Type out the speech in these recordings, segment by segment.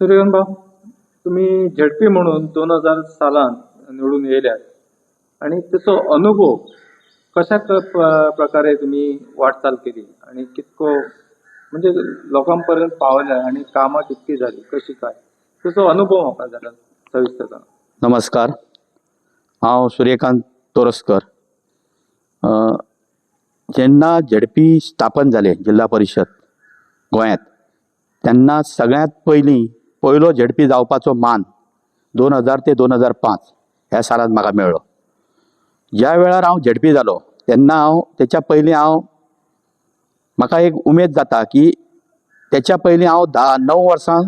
सूर्यकांत भाऊ तुम्ही झडपी म्हणून दोन हजार सालांत निवडून येयल्यात आणि त्याचो अनुभव कशा प्रकारे तुम्ही वाटचाल केली? आणि कितको म्हणजे लोकां पर्यंत पावल्या आणि कामां कितकी झाली? कशी काय? त्याचो अनुभव म्हाका जरा सविस्तर सांगा. नमस्कार. हांव सूर्यकांत तोरसकर. जेन्ना झडपी स्थापन जाले जिल्हा परिशद गोंयांत तेन्ना सगळ्यांत पयलीं पयलो झेडपी जावपाचो मान दोन हजार ते दोन हजार पांच ह्या सालांत म्हाका मेळ्ळो ज्या वेळार हांव झेडपी जालो तेन्ना हांव तेच्या पयलीं हांव म्हाका एक उमेद जाता की तेच्या पयलीं हांव धा णव वर्सां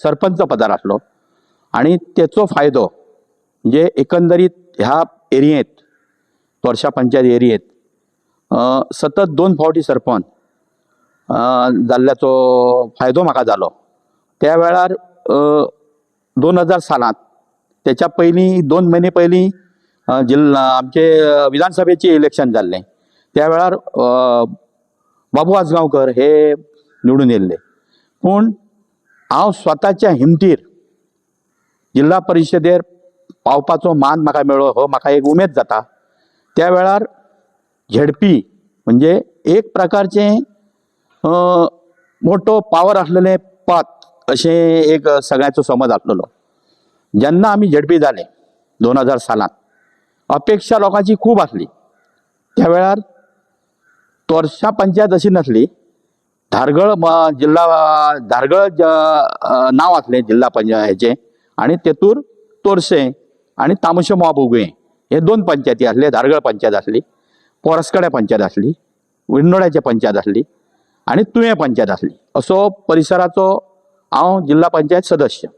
सरपंच पदार आसलो आनी तेचो फायदो म्हणजे एकंदरीत ह्या एरियेंत तोरशा पंचायत एरियेंत सतत दोन फावटी सरपंच जाल्ल्याचो फायदो म्हाका जालो त्या वेळार दोन हजार सालांत. तेच्या पयलीं दोन म्हयने पयलीं जिल्हा जिल्ला आमचे विधानसभेचे विधानसभेचें इलेक्शन जाल्लें त्या वेळार बाबू आजगांवकर हे निवडून येयल्ले पूण हांव स्वताच्या हिमतीर जिल्हा परिशदेर पावपाचो मान म्हाका मेळ्ळो हो म्हाका एक उमेद जाता. त्या वेळार झेडपी म्हणजे एक प्रकारचें मोठो पावर आसलेलें पद अशें एक सगळ्याचो समज आसलेलो जेन्ना आमी झेडपी जाले दोन हजार सालांत अपेक्षा लोकांची खूब आसली त्या वेळार तोरशा पंचायत अशी नासली धारगळ जिल्हा धारगळ नाव असले नांव आसलें जिल्हा पंचायत हेचें आनी तेतूर तोरशें आनी तामशे मोबाबुगुये हे दोन पंचायती आसले धारगळ पंचायत आसली पोरसकडे पंचायत आसली विंडोळ्याचे पंचायत आसली आनी तुवें पंचायत आसली असो परिसराचो हांव जिल्हा पंचायत सदस्य.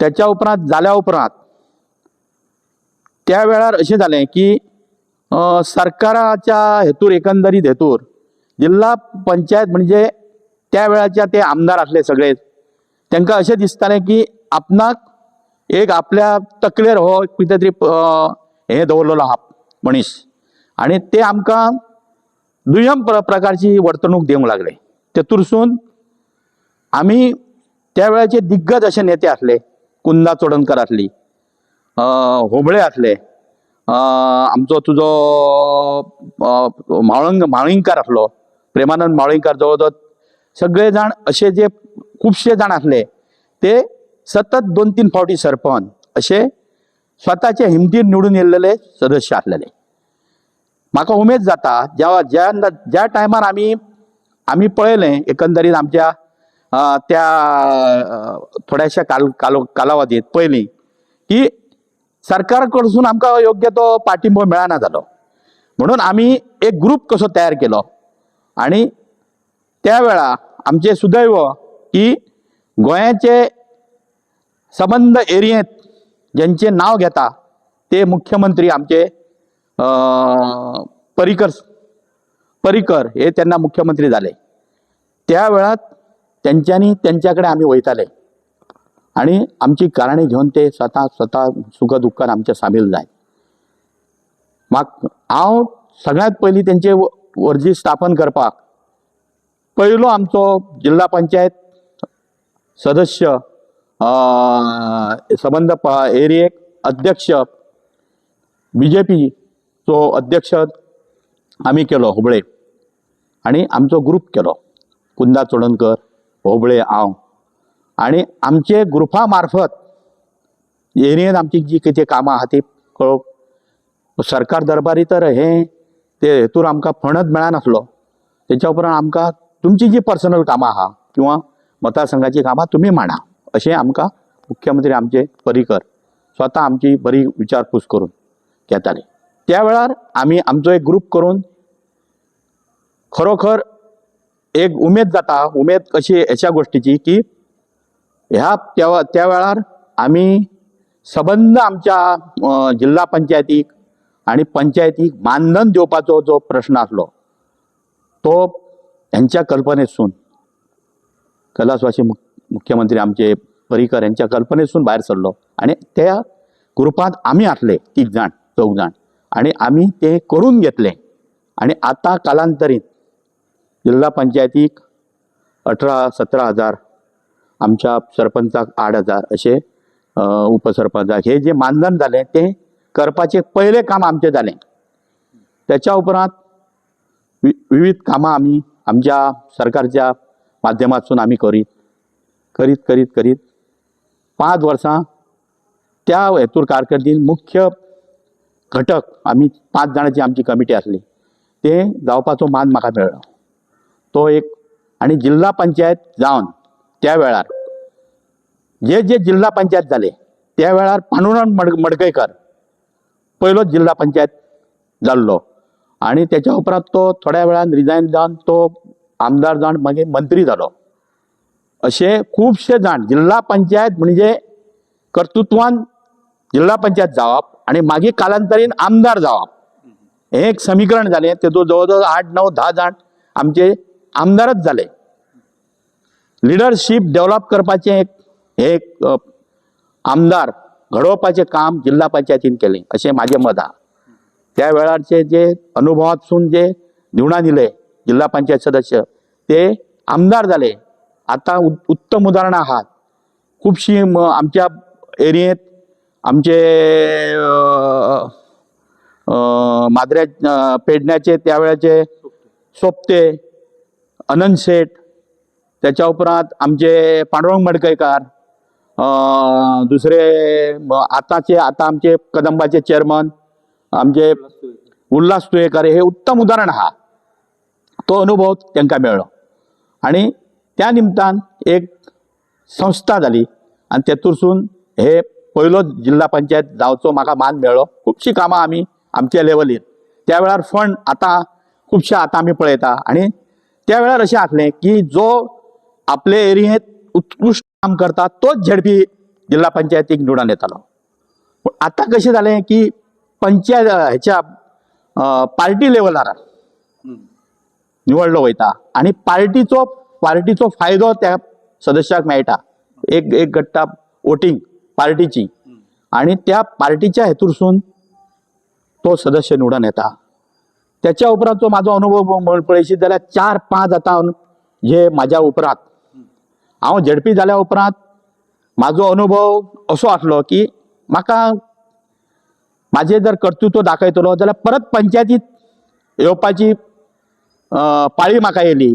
त्याच्या उपरांत जाल्या उपरांत त्या वेळार अशें जालें की सरकाराच्या हेतूर एकंदरीत हेतूर जिल्हा पंचायत म्हणजे त्या वेळाच्या ते आमदार आसले सगळे. तांकां अशें दिसतालें की आपणाक एक आपल्या तकलेर हो कितें तरी अ, हें दवरलेलो आहा मनीस आनी ते आमकां दुय्यम प्र प्रकारची वर्तणूक दिवंक लागले. तेतूरसून आमी त्या वेळाचे दिग्गज अशे नेते आसले कुंदा चोडणकर आसली होबळे आसले आमचो तुजो मावळंग म्हाळंग आसलो प्रेमानंद मावळींकार जवळजवळ सगळे जाण अशे जे खुबशे जाण आसले ते सतत दोन तीन फावटी सरपंच अशे स्वताचे हिमतीर निवडून येयल्लेले सदस्य आसलेले म्हाका उमेद जाता जेव्हा ज्या ज्या टायमार आमी आमी पळयलें एकंदरीत आमच्या त्या थोड्याशा काल कालो कालावधीत पयलीं की सरकार कडसून आमकां योग्य तो पाठिंबो मेळना जालो म्हणून आमी एक ग्रूप कसो तयार केलो. आनी त्या वेळा आमचे सुदैव की गोंयाचे संबंद एरियेंत ज्यांचे नाव घेता ते मुख्यमंत्री आमचे परिकर परिकर हे तेन्ना मुख्यमंत्री जाले त्या वेळात त्यांच्यानी त्यांच्याकडे आम्ही वयताले आणि आमची कारणे घेऊन ते स्वतः स्वतः सुखदुःखात आमच्या सामील जाय माग हांव सगळ्यात पयलीं तेंचे वर्जी स्थापन करपाक पयलो आमचो जिल्हा पंचायत सदस्य संबंध एरियेक अध्यक्ष बी जे पीचो अध्यक्ष आमी केलो हुबळे. आनी आमचो ग्रूप केलो कुंदा चोडणकर होबळे हांव आनी आमचे ग्रुपामार्फत मार्फत एरियेंत आमची जी कितें कामां आहा ती कळोवप सरकार दरबारी तर हे ते हेतूर आमकां फणत मेळनासलो. तेच्या उपरांत आमकां तुमची जी पर्सनल कामां आहा किंवा मतदारसंघाची कामां तुमी मांडा. अशें आमकां मुख्यमंत्री आमचे परिकर स्वता आमची बरी विचारपूस करून घेताले. त्या वेळार आमी आमचो एक ग्रूप करून खरोखर एक उमेद जाता उमेद कशी अशा गोश्टीची की ह्या त्या त्या वेळार आमी सबंद आमच्या जिल्हा पंचायतीक आणि पंचायतीक मानधन दिवपाचो जो प्रश्न आसलो तो ह्यांच्या कल्पनेसून कैलासवासी मुख मुख्यमंत्री आमचे परिकर यांच्या कल्पनेसून भायर सरलो आणि त्या ग्रुपांत आमी आसले तीग जाण चौग जाण आणि आमी ते करून घेतले आणि आता कालांतरीत जिल्हा पंचायतीक अठरा सतरा हजार आमच्या सरपंचाक आठ हजार असे उपसरपंचाक हे जे मानधन झाले ते करपाचे पहिले काम आमचे झाले. त्याच्या उपरांत वि विविध कामां आमी आमच्या सरकारच्या माध्यमातून आम्ही करीत करीत करीत करीत पांच वर्सां त्या हेतूर कारकिर्दीन मुख्य घटक आमी पांच जाणांची आमची कमिटी आसली ते जावपाचो मान म्हाका मेळ्ळो तो एक आनी जिल्हा पंचायत जावन त्या वेळार जे जे जिल्हा पंचायत जाले त्या वेळार पांडुरंग मड मडकयकर पयलोच जिल्हा पंचायत जाल्लो. आणि त्याच्या उपरांत तो थोड्या वेळान रिजायन जावन तो आमदार जावन मागीर मंत्री जालो असे खुबशे जाण जिल्हा पंचायत म्हणजे कर्तृत्वान जिल्हा पंचायत जावप आणि मागीर कालांतरीन आमदार जावप. हे एक समीकरण जालें तेतूंत जवळ जवळ आठ णव धा जाण आमचे आमदारच जाले लिडरशीप डेव्हलप करपाचें एक हे एक आमदार घडोवपाचें काम जिल्हा पंचायतीन केलें अशें म्हाजें मत आहा. त्या वेळारचे जे अनुभवांतसून जे निवडून दिले जिल्हा पंचायत सदस्य ते आमदार जाले आता उत्तम उदाहरणां आहात. खुबशीं म- आमच्या एरियेत आमचे माद्र्या पेडण्याचे त्या वेळाचे सोपते अनंत शेठ त्याच्या उपरांत आमचे पांडुरंग मडकयकार दुसरे आताचे आतांचे आता आमचे कदंबाचे चेअरमन आमचे उल्हास तुयेकर हे उत्तम उदाहरण आहा तो अनुभव तांकां मेळ्ळो आणि त्या निमतान एक संस्था जाली आणि तेतूरसून हे पयलोच जिल्हा पंचायत जावचो म्हाका मान मेळ्ळो खुबशीं कामां आमी आमच्या लेवलीर त्या वेळार फंड आतां खुबशे आतां आमी पळयता. आणि त्या वेळार अशें आसलें की जो आपले एरियेंत उत्कृश्ट काम करता तोच झेडपी जिल्हा पंचायतीक निवडून येतालो पूण आतां कशें जालें की पंचायत हेच्या पार्टी लेवलार निवडलो वयता आणि पार्टीचो पार्टीचो फायदो त्या सदस्याक मेळटा एक एक घडटा वोटींग पार्टीची. आणि त्या पार्टीच्या हेतूरसून तो सदस्य निवडून येता. त्याच्या उपरांत जो माझो अनुभव म्हण पळयशीत जाल्यार चार पांच आतां हे म्हाज्या उपरांत. हांव झडपी जाल्या उपरांत म्हाजो अनुभव असो आसलो की म्हाका म्हाजें जर कर्तृत्व दाखयतलो जाल्यार परत पंचायतीत येवपाची पाळी म्हाका येयली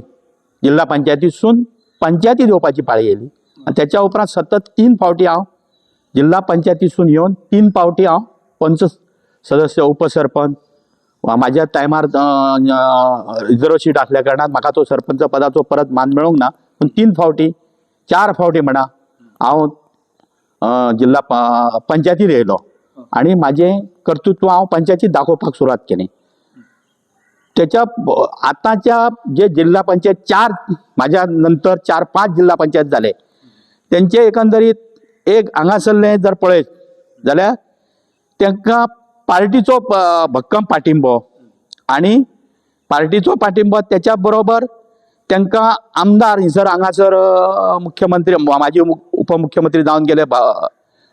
जिल्हा पंचायतीसून पंचायतीत येवपाची पाळी येयली आनी त्याच्या उपरांत सतत तीन फावटी हांव जिल्हा पंचायतीसून येवन तीन फावटी हांव पंच सदस्य उपसरपंच वा म्हाज्या टायमार रिजर्व सीट आसल्या कारणान म्हाका तो सरपंच पदाचो परत मान मेळूंक ना. पूण तीन फावटी चार फावटी म्हणा हांव जिल्हा पंचायतीत येयलो. आणि म्हाजें कर्तृत्व हांव पंचायतीत दाखोवपाक सुरवात केली. त्याच्या आताच्या जे जिल्हा पंचायत चार माझ्या नंतर चार पाच जिल्हा पंचायत झाले. त्यांचे एकंदरीत एक हांगासरले जर पळयत जाल्यार तांकां पार्टीचो भक्कम पाठिंबो. आणि पार्टीचो पाठिंबो त्याच्या बरोबर तांकां आमदार हिसर हांगासर मुख्यमंत्री माजी उपमुख्यमंत्री जावन गेले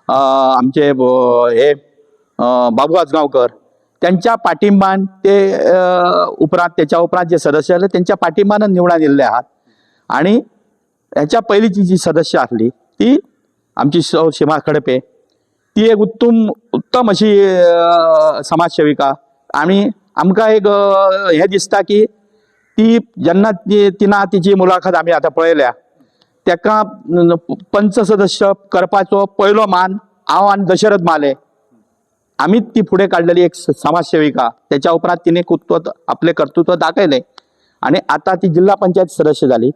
आमचे हे बाबू आजगांवकर. त्यांच्या पाठिंबान ते उपरांत त्याच्या उपरांत जे सदस्य आले त्यांच्या पाठिंबान निवडून येल्ले आहात. आणि ह्याच्या पहिलीची जी सदस्य आसली ती आमची सौ सीमा खडपे. ती एक उत्तम उत्तम अशी समाजसेविका. आणि आमकां एक हें दिसता की ती जेन्ना ती तिना तिची मुलाखत आमी आतां पळयल्या तेका पंच सदस्य करपाचो पयलो मान हांव आनी दशरथ माले. आमीच ती फुडें काडलेली एक स- समाजसेविका. त्याच्या उपरांत तिने कुत्व आपले कर्तृत्व दाखयलें आणि आता ती जिल्हा पंचायत सदस्य झाली.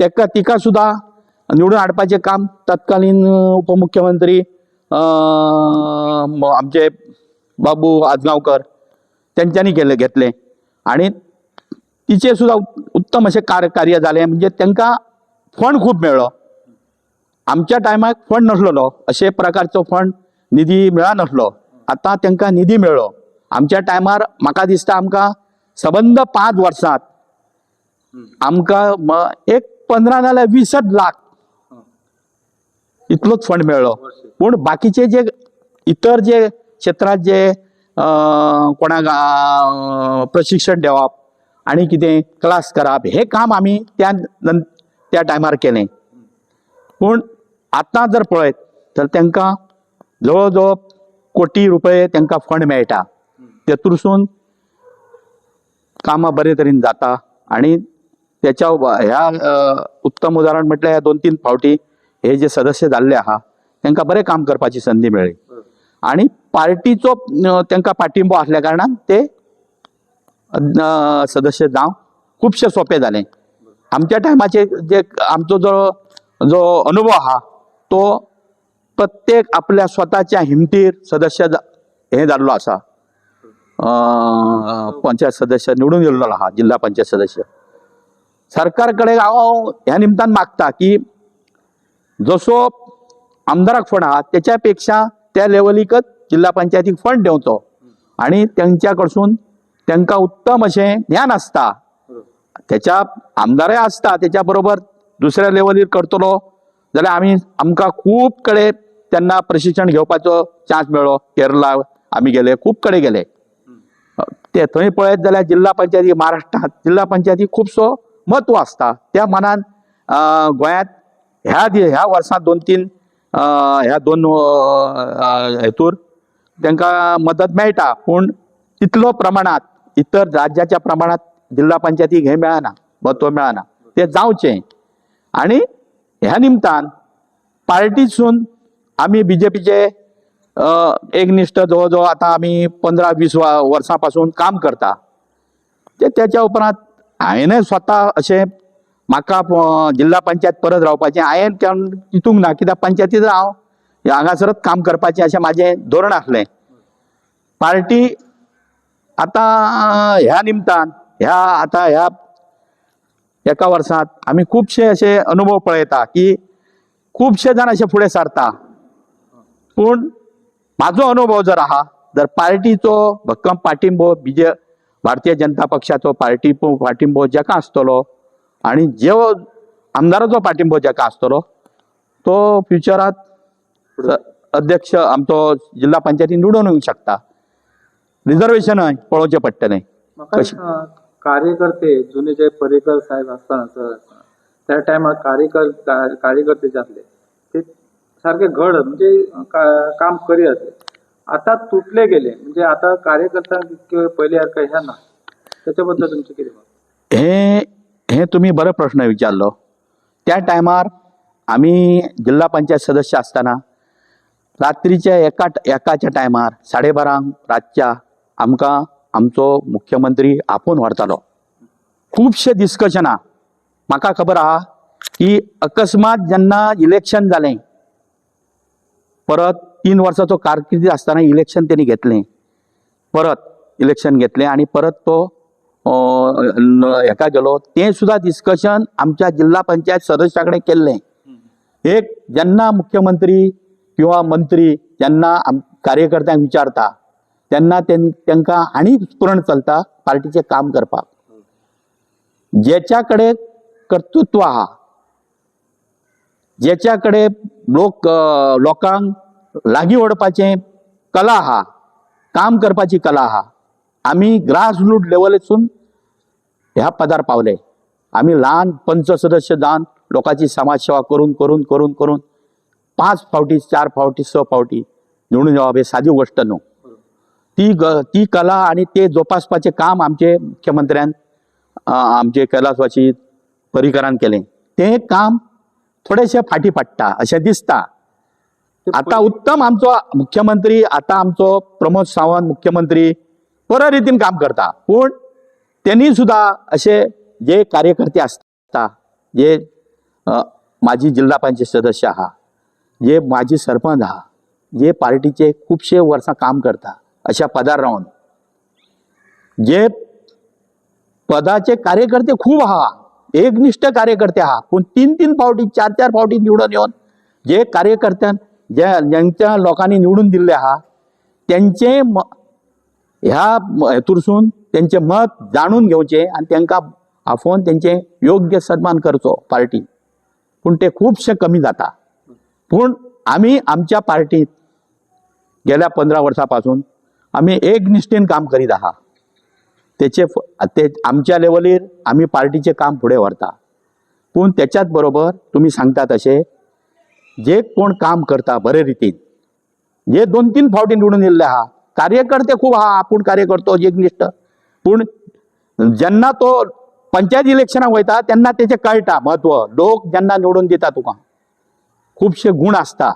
तेका तिका सुद्धा निवडून हाडपाचें काम तत्कालीन उपमुख्यमंत्री आमचे बाबू आजगांवकर तेंच्यांनी केले घेतले. आणि तिचे सुद्धा उत्तम असे कार कार्य झाले. म्हणजे तांकां फंड खूब मेळ्ळो आमच्या टायमाक फंड नसलेलो. अशे प्रकारचो फंड निधी मेळनासलो आतां तांकां निधी मेळ्ळो आमच्या टायमार म्हाका दिसता आमकां सबंद पांच वर्सांत आमकां एक पंदरा नाल्यार वीसच लाख इतलोच फंड मेळ्ळो पूण बाकीचे जे इतर जे क्षेत्रात जे कोणाक प्रशिक्षण देवप आणि कितें क्लास करप हे काम आमी त्या त्या टायमार केलें. पूण आतां जर पळयत तर तांकां जवळ जवळ कोटी रुपये तांकां फंड मेळटा तेतूरसून कामां बरे तरेन जाता आणि त्याच्या ह्या उत्तम उदाहरण म्हटल्यार ह्या दोन तीन फावटी हे जे सदस्य जाल्ले आहा तांकां बरें काम करपाची संदी मेळ्ळी आणि पार्टीचो अ, तांकां पाठिंबो आसल्या कारणान ते सदस्य जावं खुबशें सोंपें जालें आमच्या टायमाचे जे आमचो जो जो अनुभव आहा तो प्रत्येक आपल्या स्वताच्या हिमतीर सदस्य हे जाल्लो आसा. पंचायत सदस्य निवडून गेल्लो आहा जिल्हा पंचायत सदस्य. सरकार कडेन हांव ह्या निमतान मागता की जसो आमदाराक फंड आहा त्याच्या पेक्षा त्या लेवलीकच जिल्हा पंचायतीक फंड देंवचो. आणि तेंच्या कडसून तांकां उत्तम अशें ज्ञान आसता त्याच्या आमदारय आसता त्याच्या बरोबर दुसऱ्या लेवलीर करतलो. जाल्यार आमी आमकां खूब कडेन तेन्ना प्रशिक्षण घेवपाचो चान्स मेळ्ळो केरला आमी गेले खूब कडेन गेले. ते थंय पळयत जाल्यार जिल्हा पंचायती महाराष्ट्रांत जिल्हा पंचायती खुबसो म्हत्व आसता त्या मनान गोंयांत ह्या दि- ह्या वर्सांत दोन तीन ह्या दोन हेतूर तांकां मदत मेळटा पूण तितलो प्रमाणात इतर राज्याच्या प्रमाणात जिल्हा पंचायतीक हे मेळना म्हत्व मेळना ते जावचें आणि ह्या निमतान पार्टीसून आमी बीजेपीचे एकनिश्ठ जवळ जवळ आता आमी पंदरा वीस वा- वर्सां पासून काम करता. ते त्याच्या उपरांत हांवेंय स्वता अशें म्हाका जिल्हा पंचायत परत रावपाचें. हांवें केन्ना चिंतूंक ना कित्याक पंचायतीत हांव हांगासरच काम करपाचें अशें म्हाजें धोरण आसलें. पार्टी आतां ह्या निमतान ह्या आतां ह्या एका वर्सांत आमी खुबशे अशे अनुभव पळयता की खुबशे जाण अशे फुडें सरता. पूण म्हाजो अनुभव जर आहा जर पार्टीचो भक्कम पाठिंबो बीजे भारतीय जनता पक्षाचो पार्टी पाठिंबो जेका आसतलो आणि जो आमदाराचो पाठिंबो जेका आसतलो तो फ्युचरांत अध्यक्ष आमचो जिल्हा पंचायती निवडून येवंक शकता. रिजर्वेशनय पळोवचें पडटलें कार्यकर्ते जुने जे पर्रीकर साहेब असताना सर त्या टायमार कार्यकर कार्यकर्ते जे असले ते सारखे घड म्हणजे काम करी असले आता तुटले गेले म्हणजे आता कार्यकर्ता इतके पहिले सारखं ह्या ना त्याच्याबद्दल तुमचे किती? हे हे तुम्ही बरो प्रश्न विचारलो. त्या टायमार आम्ही जिल्हा पंचायत सदस्य असताना रात्रीच्या एका एकाच्या टायमार साडेबारांक रातच्या आमकां आमचो मुख्यमंत्री आपोवन व्हरतालो. खुबशे डिस्कशनां म्हाका खबर आहा की अकस्मात जेन्ना इलेक्शन जालें परत तीन वर्साचो कारकिर्दी आसतना इलेक्शन तेणी घेतलें. परत इलेक्शन घेतलें आनी परत तो हेका गेलो तें सुद्धा डिस्कशन आमच्या जिल्हा पंचायत सदस्या कडेन केल्लें एक जेन्ना मुख्यमंत्री किंवा मंत्री जेन्ना कार्यकर्त्यांक विचारता तेन्ना तें- तांकां आनी स्फुरण चलता पार्टीचें काम करपाक जेच्या कडेन कर्तृत्व आहा जेच्या कडेन लोक लोकांक लागीं ओडपाचें कला आहा काम करपाची कला आहा आमी ग्रास रूट लेवलसून ह्या पदार पावले. आमी ल्हान पंच सदस्य जावन लोकांची समाज सेवा करून करून करून करून पांच फावटी चार फावटी स फावटी निवडून येवप हे सादी गोश्ट न्हू ती ग ती कला आणि ते जोपासपाचें काम आमचे मुख्यमंत्र्यान आमचे कैलासवासी पर्रीकरान केलें. तें काम थोडेशें फाटी पडटा अशें दिसता. आता उत्तम आमचो मुख्यमंत्री आता आमचो प्रमोद सावंत मुख्यमंत्री बऱ्या रितीन काम करता. पूण त्यांनी सुद्धा असे जे कार्यकर्ते असता जे अ, माजी जिल्हा पंचायत सदस्य आहा जे माजी सरपंच आहा जे पार्टीचे खुबशे वर्सां काम करता अशा पदार रावन जे पदाचे कार्यकर्ते खूब आहा एकनिश्ठ कार्यकर्ते आहा पूण तीन तीन फावटी चार चार फावटी निवडून येवन जे कार्यकर्त्यान जे ज्यांच्या लोकांनी निवडून दिल्ले आहा त्यांचे ह्या हेतूरसून त्यांचे मत जाणून घेवचे आणि त्यांना आफोवन त्यांचे योग्य सन्मान करचो पार्टी. पूण ते खुबशे कमी जाता. पूण आमी आमच्या पार्टीत गेल्या पंदरा वर्सां पासून आमी एकनिश्ठेन काम करीत आहा. तेचे ते आमच्या लेवलीर आमी पार्टीचें काम फुडें व्हरता. पूण तेच्याच बरोबर तुमी सांगता तशें जे कोण काम करता बरे रितीन. जे दोन तीन फावटी निवडून येयल्ले आहा कार्यकर्ते खूप हा आपूण कार्य करतो एकनिष्ठ पूण जेन्ना तो पंचायत इलेक्शनाक वयता तेन्ना त्याचे कळटा म्हत्व. लोक जेन्ना निवडून दिता तुका खुबशे गुण असता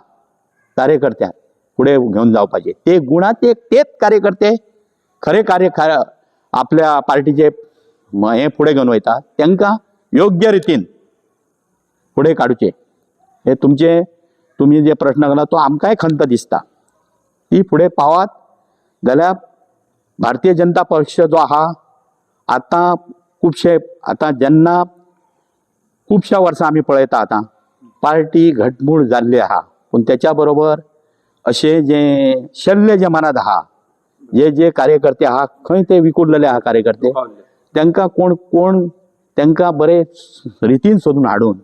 कार्यकर्त्याक फुडें घेवन जावपाचे ते गुणाचे तेच कार्यकर्ते खरे कार्य आपल्या पार्टीचे हे फुडें घेवन वयता तांकां योग्य रितीन फुडें काडूचे हे तुमचे तुम्ही जे प्रश्न केला तो आमकांय खंत दिसता. ती फुडें पावात जाल्यार भारतीय जनता पक्ष जो आहा आतां खुबशे आतां जेन्ना खुबश्या वर्सां आमी पळयता आतां पार्टी घटमूट जाल्ली आहा. पूण त्याच्या बरोबर अशे जे शल्य जे मनात आहा जे जे कार्यकर्ते आहा खंय ते विकुरलेले आहा कार्यकर्ते. तांकां कोण कोण तांकां बरे रितीन सोदून हाडून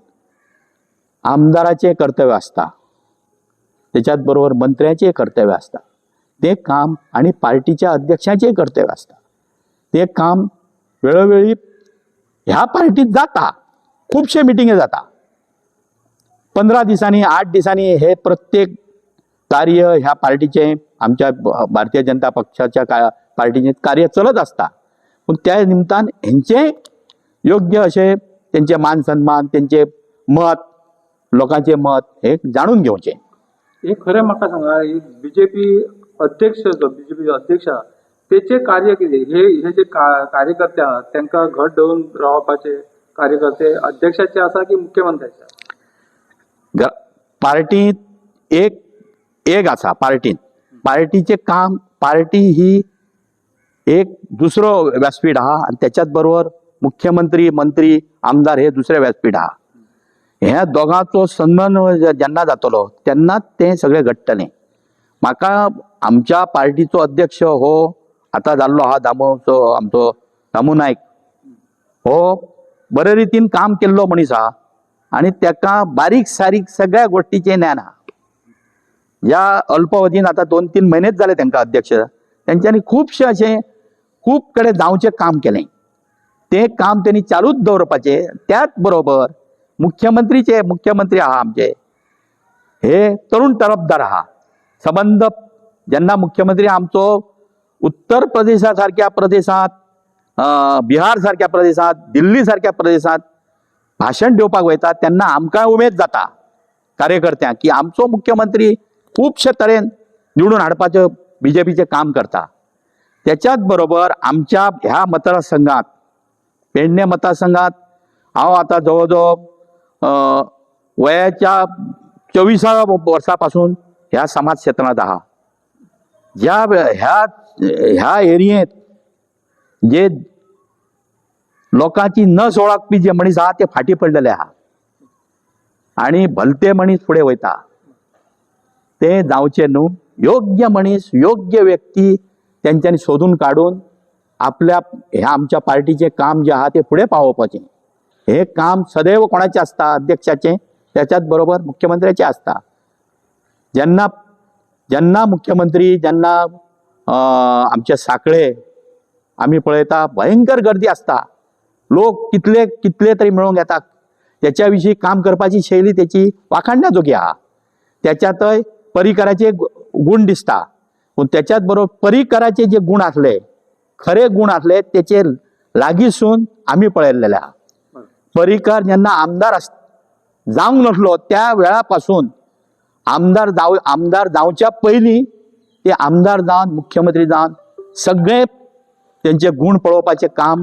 आमदाराचें कर्तव्य आसता त्याच्याच बरोबर मंत्र्याचें कर्तव्य आसता ते काम आणि पार्टीच्या अध्यक्षाचे कर्तव्य आसता ते काम वेळोवेळी ह्या पार्टीत जाता. खुबशे मिटिंगे जाता. पंदरा दिसांनी आठ दिसांनी हे प्रत्येक कार्य ह्या पार्टीचे आमच्या भारतीय जनता पक्षाच्या का पार्टीचे कार्य चलत असता. पूण त्या निमतान ह्यांचे योग्य असे त्यांचे मान सन्मान तेंचे मत लोकांचे मत हे जाणून घेवचे हे खरें म्हाका सांगा बीजेपी अध्यक्ष जो बीजेपी अध्यक्ष आहा, तेचे कार्य कितें हे हे जे का- कार्यकर्ते आहात तांकां घट धरून रावपाचे कार्यकर्ते अध्यक्षाचे आसा की मुख्यमंत्र्याचे? आसा? पार्टीत एक एक आसा पार्टीन पार्टीचे काम पार्टी ही एक दुसरो व्यासपीठ आहा आणि त्याच्याच बरोबर मुख्यमंत्री मंत्री आमदार हे दुसरे व्यासपीठ आहा ह्या दोगांचो सन्मान जेन्ना जातलो तेन्नाच तें सगळें घडटलें म्हाका आमच्या पार्टीचो अध्यक्ष हो आतां जाल्लो आहा दामोचो आमचो दामू नायक हो बरे रितीन काम केल्लो मनीस आहा आणि तेका बारीक सारीक सगळ्या गोष्टीचें ज्ञान आहा ह्या अल्पवधीन आता दोन तीन महिनेच झाले त्यांना अध्यक्ष. त्यांच्यानी खूपशे असे खूप कडे जावचें काम केले. ते काम त्यांनी चालूच दवरपाचें त्याच बरोबर मुख्यमंत्रीचे मुख्यमंत्री आहा आमचे. हे तरुण तरफदार आहा संबंध जेन्ना मुख्यमंत्री आमचो उत्तर प्रदेशासारख्या प्रदेशात बिहार सारख्या प्रदेशात दिल्ली सारख्या प्रदेशात भाषण दिवपाक वयता तेन्ना आमकां उमेद जाता कार्यकर्त्यांक की आमचो मुख्यमंत्री खुबशे तरेन निवडून हाडपाचें पीचें काम करता. त्याच्याच बरोबर आमच्या ह्या मतदारसंघात पेडणे मतदारसंघात हांव आतां जवळ जवळ वयाच्या चोवीसा वर्सा पासून ह्या समाज क्षेत्रांत आहा ज्या ह्या ह्या एरियेत जे लोकांची नस ओळखपी जे मनीस आहा ते फाटी पडलेले आहा आणि भलते मनीस फुडें वयता. ते जावचे न्हू योग्य मनीस योग्य व्यक्ती तेंच्यांनी सोदून काडून आपल्या ह्या आमच्या पार्टीचे काम जे आहा ते फुडें पावोवपाचें हे काम सदैव कोणाचें आसता अध्यक्षाचें त्याच्याच बरोबर मुख्यमंत्र्याचें आसता जेन्ना जेन्ना मुख्यमंत्री जेन्ना अं, आमचे साकळे आमी पळयता भयंकर गर्दी आसता लोक कितले कितले तरी मेळूंक येतात त्याच्या विशीं काम करपाची शैली त्याची वाखाणण्याजोगी आहा त्याच्यातय परिकराचे गुण दिसता. पूण त्याच्याच बरोबर परिकराचे जे गुण आसले खरे गुण आसले त्याचे लागींसून आमी पळयलेले आहा परिकर जेन्ना आमदार आस जावंक नसलो त्या वेळा पासून आमदार जाव आमदार जावच्या पयलीं ते आमदार जावन मुख्यमंत्री जावन सगळे त्यांचे गुण पळोवपाचें काम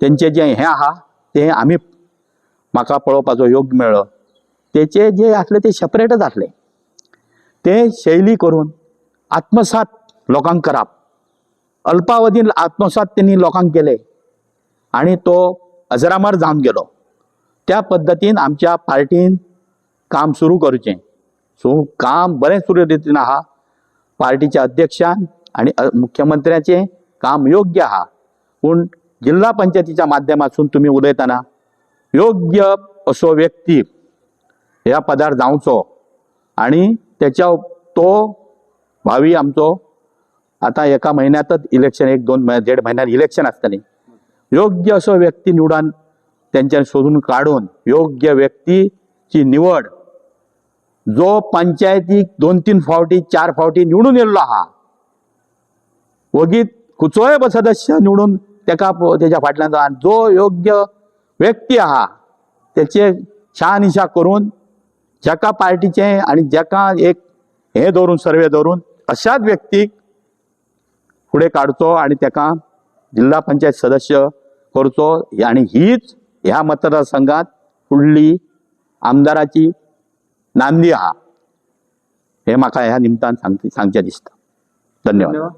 तेंचे जे हें आहा तें आमी म्हाका पळोवपाचो योग मेळ्ळो तेचे जे आसले ते सेपरेटच आसले ते शैली करून आत्मसात लोकांक करप. अल्पावधीन आत्मसात त्यांनी लोकांक केले. आणि तो अजरामर जावन गेलो. त्या पद्दतीन आमच्या पार्टीन काम सुरू करचें. सो काम बरें सुरू रितीन आहा पार्टीच्या अध्यक्षान आणि मुख्यमंत्र्याचें काम योग्य आहा पूण जिल्हा पंचायतीच्या माध्यमातून तुम्ही उलयतना योग्य असो व्यक्ती ह्या पदार जावचो आणि त्याच्या तो भावी आमचो आता एका महिन्यातच इलेक्शन एक दोन मह- देड महिन्यात इलेक्शन आसतलें योग्य असो व्यक्ती निवडान त्यांच्या शोधून काढून योग्य व्यक्तीची निवड जो पंचायतीक दोन तीन फावटी चार फावटी निवडून येयल्लो आहा वगीत कुचोय सदस्य निवडून तेका त्याच्या फाटल्यान जो- आनी जो योग्य व्यक्ती आहा तेचे शहानिशा करून जाका पार्टीचे आनी जाका एक हे दवरून सर्वे धरून अशाच व्यक्तीक फुडें काडचो आनी तेका जिल्हा पंचायत सदस्य करचो आनी हीच ह्या मतदारसंघात फुडली आमदाराची नांदी आहा हें म्हाका ह्या निमतान सांगचे सांगचें दिसता. धन्यवाद.